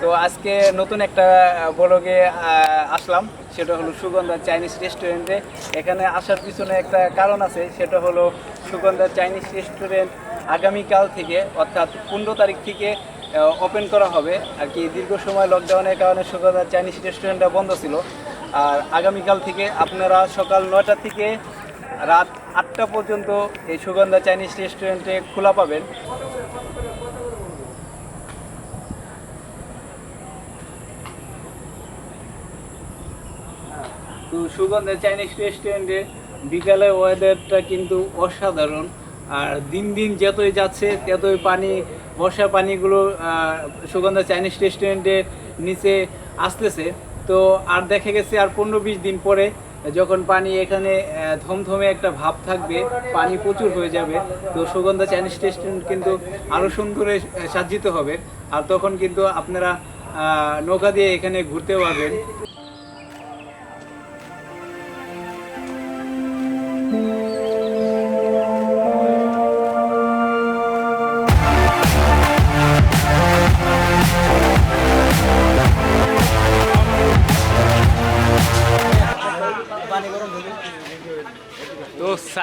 তো আজকে নতুন একটা ব্লগে আসলাম। সেটা হলো সুগন্ধা চাইনিজ রেস্টুরেন্টে এখানে আসার পিছনে একটা কারণ আছে, সেটা হলো সুগন্ধা চাইনিজ রেস্টুরেন্ট আগামীকাল থেকে, অর্থাৎ পনেরো তারিখ থেকে ওপেন করা হবে। আর কি দীর্ঘ সময় লকডাউনের কারণে সুগন্ধা চাইনিজ রেস্টুরেন্টটা বন্ধ ছিল। আর আগামীকাল থেকে আপনারা সকাল নয়টা থেকে রাত আটটা পর্যন্ত এই সুগন্ধা চাইনিজ রেস্টুরেন্টে খোলা পাবেন। তো সুগন্ধা চাইনিজ রেস্টুরেন্টে বিকালের ওয়েদারটা কিন্তু অসাধারণ। আর দিন দিন যতই যাচ্ছে, ততই পানি, বর্ষা পানিগুলো সুগন্ধা চাইনিজ রেস্টুরেন্টের নিচে আসতেছে। তো আর দেখা গেছে আর পনেরো বিশ দিন পরে যখন পানি এখানে ধমধমে একটা ভাব থাকবে, পানি প্রচুর হয়ে যাবে, তো সুগন্ধা চাইনিজ রেস্টুরেন্ট কিন্তু আরও সুন্দরে সাজ্জিত হবে। আর তখন কিন্তু আপনারা নৌকা দিয়ে এখানে ঘুরতে পারবেন।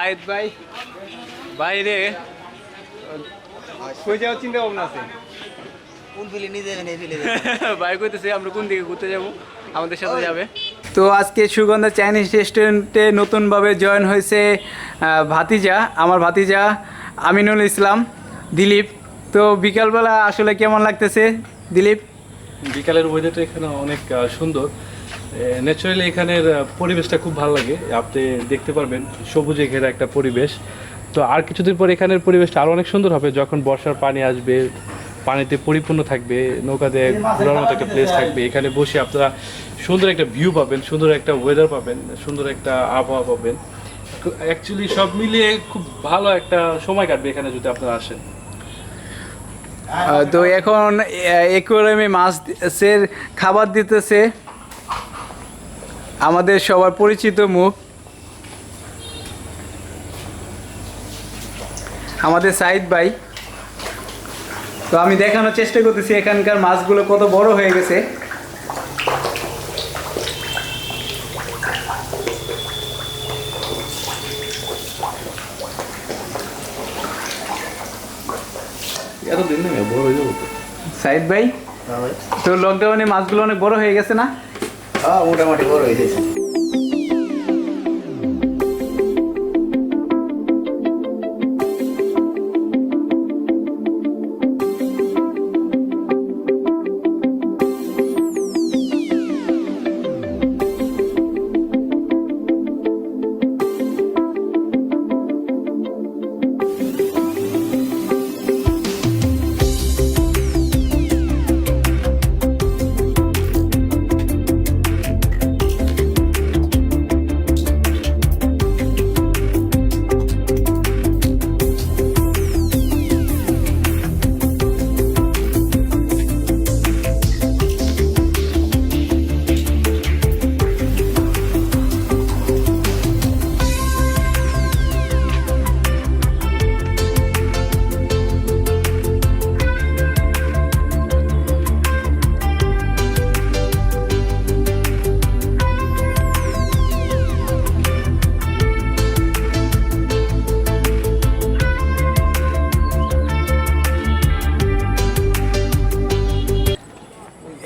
তো সাইদ ভাই। বাইরে। কই যাওয়ার চিন্তা ভাবনা আছে? কোন ফিলে নিয়ে যাবেন এই ফিলে ভাই কইতেছে আমরা কোন দিকে ঘুরতে যাব? আমাদের সাথে যাবে। তো আজকে সুগন্ধা চাইনিজ রেস্টুরেন্টে নতুনভাবে জয়েন হয়েছে ভাতিজা আমার ভাতিজা আমিনুল ইসলাম দিলীপ। তো বিকালবেলা আসলে কেমন লাগতেছে দিলীপ? বিকালের ওয়েদারটা এখানে অনেক সুন্দর। ন্যাচারালি এখানের পরিবেশটা খুব ভালো লাগে। আপনি দেখতে পারবেন সবুজে ঘেরা একটা পরিবেশ। তো আর কিছুদিন পর এখানের পরিবেশটা আরও অনেক সুন্দর হবে। যখন বর্ষার পানি আসবে, পানিতে পরিপূর্ণ থাকবে, নৌকাতে ঘোরার মতো একটা প্লেস থাকবে। এখানে বসে আপনারা সুন্দর একটা ভিউ পাবেন, সুন্দর একটা ওয়েদার পাবেন, সুন্দর একটা আবহাওয়া পাবেন। অ্যাকচুয়ালি সব মিলিয়ে খুব ভালো একটা সময় কাটবে এখানে যদি আপনারা আসেন। তো এখন একুয়ারিয়ামে মাছের খাবার দিতেছে। আমাদের সবার পরিচিত মুখ। আমাদের সাইদ ভাই। তো আমি দেখানোর চেষ্টা করতেছি এখানকার মাছগুলো কত বড় হয়ে গেছে। হয়ে সাইদ ভাই তো লকডাউনে মাছগুলো অনেক বড় হয়ে গেছে না? হ্যাঁ মোটামুটি বড় হয়ে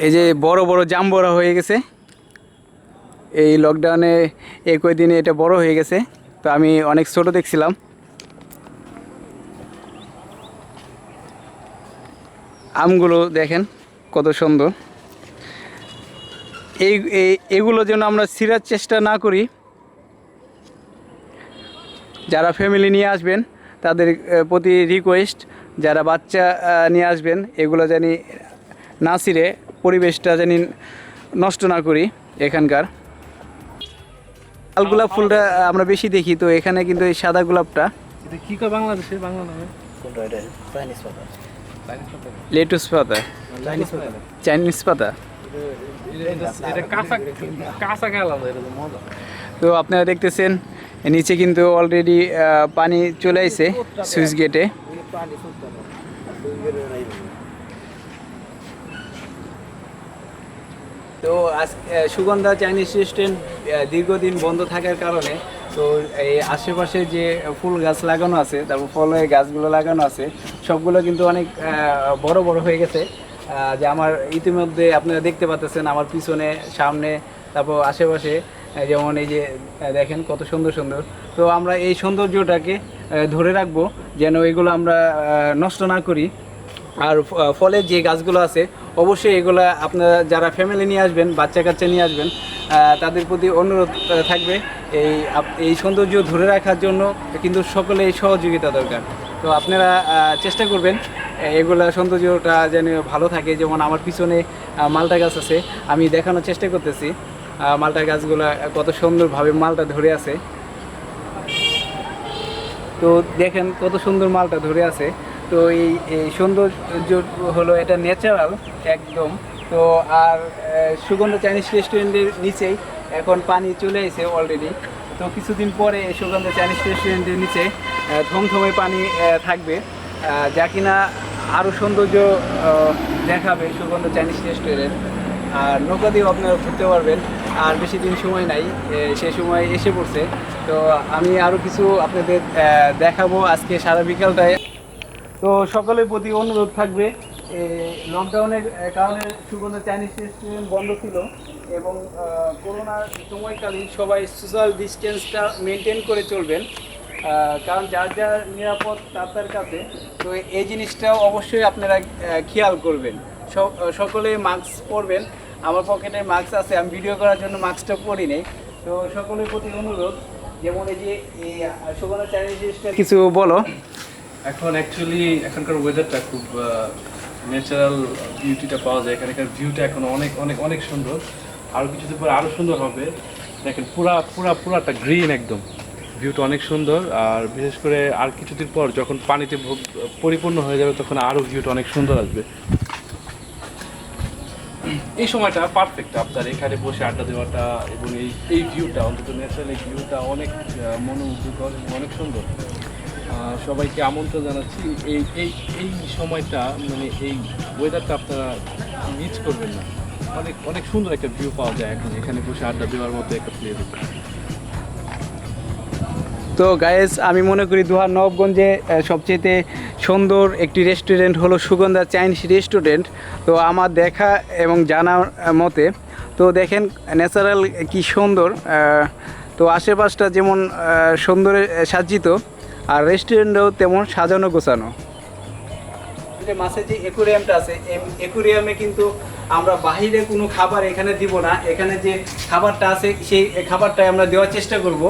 এই যে বড় বড় জাম বড় হয়ে গেছে। এই লকডাউনে একই দিনে এটা বড় হয়ে গেছে। তো আমি অনেক ছোট দেখছিলাম। আমগুলো দেখেন কত সুন্দর। এই এগুলো যেন আমরা সিরার চেষ্টা না করি। যারা ফ্যামিলি নিয়ে আসবেন, তাদের প্রতি রিকোয়েস্ট যারা বাচ্চা নিয়ে আসবেন, এগুলো জানি না ছিঁড়ে পরিবেশটা জানি নষ্ট না করি এখানকার। লাল গোলাপ ফুলটা আমরা বেশি দেখি তো এখানে কিন্তু এই সাদা গোলাপটা। এটা কি কয় বাংলাদেশে বাংলা নামে? কোনটা এটা? চাইনিজ পাতা। লেটুস পাতা। চাইনিজ পাতা চাইনিজ পাতা। এটা কাঁচা কাঁচা খেলাম এটা তো তো আপনারা দেখতেছেন নিচে কিন্তু অলরেডি পানি চলে আসছে সুইচ গেটে পানি শুনতে না তো আজ সুগন্ধা চাইনিজ রেস্টুরেন্ট দীর্ঘদিন বন্ধ থাকার কারণে তো এই আশেপাশে যে ফুল গাছ লাগানো আছে, তারপর ফলের গাছগুলো লাগানো আছে, সবগুলো কিন্তু অনেক বড় বড় হয়ে গেছে। যে আমার ইতিমধ্যে আপনারা দেখতে পাচ্ছেন আমার পিছনে, সামনে, তারপর আশেপাশে যেমন এই যে দেখেন কত সুন্দর সুন্দর। তো আমরা এই সৌন্দর্যটাকে ধরে রাখব যেন এগুলো আমরা নষ্ট না করি। আর ফলের যে গাছগুলো আছে অবশ্যই এগুলো আপনারা যারা ফ্যামিলি নিয়ে আসবেন বাচ্চা কাচ্চা নিয়ে আসবেন তাদের প্রতি অনুরোধ থাকবে এই এই সৌন্দর্য ধরে রাখার জন্য কিন্তু সকলে এই সহযোগিতা দরকার। তো আপনারা চেষ্টা করবেন এগুলা সৌন্দর্যটা যেন ভালো থাকে। যেমন আমার পিছনে মালটা গাছ আছে, আমি দেখানোর চেষ্টা করতেছি। মালটা গাছগুলো কত সুন্দরভাবে মালটা ধরে আছে। তো দেখেন কত সুন্দর মালটা ধরে আছে। তো এই সৌন্দর্য হলো এটা ন্যাচারাল একদম। তো আর সুগন্ধ চাইনিজ রেস্টুরেন্টের নিচেই এখন পানি চলে এসে অলরেডি তো কিছুদিন পরে সুগন্ধ চাইনিজ রেস্টুরেন্টের নিচে থমথমে পানি থাকবে। যা কিনা আরও সৌন্দর্য দেখাবে সুগন্ধ চাইনিজ রেস্টুরেন্ট আর নৌকা দিয়েও আপনারা ঘুরতে পারবেন। আর বেশি দিন সময় নাই সে সময় এসে পড়ছে। তো আমি আরও কিছু আপনাদের দেখাবো আজকে সারা বিকালটায়। তো সকলের প্রতি অনুরোধ থাকবে লকডাউনের কারণে সুগন্ধ চাইনিজ রেস্টুরেন্ট বন্ধ ছিল এবং করোনার সময়কালীন সবাই সোশ্যাল ডিস্টেন্সটা মেনটেন করে চলবেন কারণ যার যার নিরাপদ তার তার কাছে, তো এই জিনিসটাও অবশ্যই আপনারা খেয়াল করবেন। সকলে মাস্ক পরবেন, আমার পকেটে মাস্ক আছে, আমি ভিডিও করার জন্য মাস্কটা পরি নেই, তো সকলের প্রতি অনুরোধ, যেমন এই যে সুগন্ধ চাইনিজ রেস্টুরেন্ট কিছু বলো। এখন অ্যাকচুয়ালি এখানকার ওয়েদারটা খুব ন্যাচারাল বিউটিটা পাওয়া যায়। এখানকার ভিউটা এখন অনেক অনেক অনেক সুন্দর। আরও কিছুদিন পরে আরও সুন্দর হবে। দেখেন, পুরা পুরা, পুরাটা গ্রিন একদম। ভিউটা অনেক সুন্দর। আর বিশেষ করে আর কিছুদিন পর যখন পানিতে পরিপূর্ণ হয়ে যাবে, তখন আরও ভিউটা অনেক সুন্দর আসবে। এই সময়টা পারফেক্ট আপনার এখানে বসে আড্ডা দেওয়াটা এবং এই এই ভিউটা অন্তত ন্যাচারাল এই ভিউটা অনেক মনোমুগ্ধকর অনেক সুন্দর। সবাইকে আমন্ত্রণ জানাচ্ছি। এই এই এই সময়টা মানে এই ওয়েদারটা আপনারা মিস করবেন না। অনেক অনেক সুন্দর একটা ভিউ পাওয়া যায় এখন, এখানে বসে আড্ডা দেওয়ার মতো একটা প্লেস তো গায়েস আমি মনে করি দুহার নবগঞ্জে সবচেয়ে সুন্দর একটি রেস্টুরেন্ট হলো সুগন্ধা চাইনিজ রেস্টুরেন্ট তো আমার দেখা এবং জানার মতে, তো দেখেন ন্যাচারাল কি সুন্দর তো আশেপাশটা যেমন সুন্দরে সাজ্জিত আর রেস্টুরেন্টও তেমন সাজানো গোছানো। যে মাছের যে একুরিয়ামটা আছে একুরিয়ামে কিন্তু আমরা বাহিরে কোনো খাবার এখানে দিব না। এখানে যে খাবারটা আছে, সেই খাবারটাই আমরা দেওয়ার চেষ্টা করব।